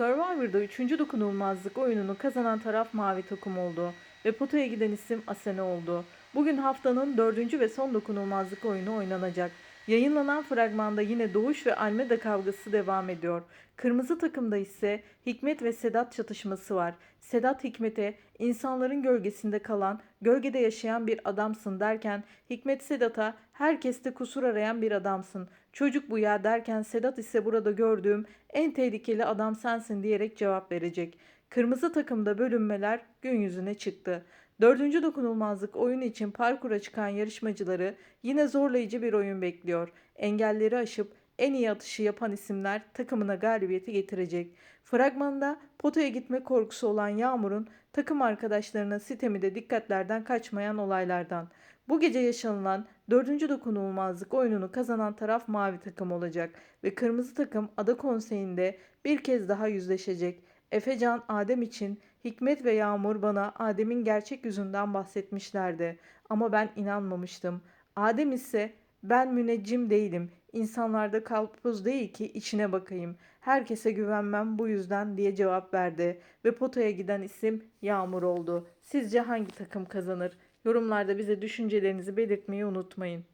Survivor'da 3. dokunulmazlık oyununu kazanan taraf mavi takım oldu ve potaya giden isim Asene oldu. Bugün haftanın 4. ve son dokunulmazlık oyunu oynanacak. Yayınlanan fragmanda yine Doğuş ve Almeda kavgası devam ediyor. Kırmızı takımda ise Hikmet ve Sedat çatışması var. Sedat Hikmet'e insanların gölgesinde kalan, gölgede yaşayan bir adamsın derken Hikmet Sedat'a herkeste kusur arayan bir adamsın. Çocuk bu ya derken Sedat ise burada gördüğüm en tehlikeli adam sensin diyerek cevap verecek. Kırmızı takımda bölünmeler gün yüzüne çıktı. Dördüncü dokunulmazlık oyunu için parkura çıkan yarışmacıları yine zorlayıcı bir oyun bekliyor. Engelleri aşıp en iyi atışı yapan isimler takımına galibiyeti getirecek. Fragmanda potaya gitme korkusu olan Yağmur'un takım arkadaşlarına sitemi de dikkatlerden kaçmayan olaylardan. Bu gece yaşanılan dördüncü dokunulmazlık oyununu kazanan taraf mavi takım olacak ve kırmızı takım ada konseyinde bir kez daha yüzleşecek. Efecan Adem için Hikmet ve Yağmur bana Adem'in gerçek yüzünden bahsetmişlerdi ama ben inanmamıştım. Adem ise ben müneccim değilim. İnsanlarda kalpuz değil ki içine bakayım. Herkese güvenmem bu yüzden diye cevap verdi ve potaya giden isim Yağmur oldu. Sizce hangi takım kazanır? Yorumlarda bize düşüncelerinizi belirtmeyi unutmayın.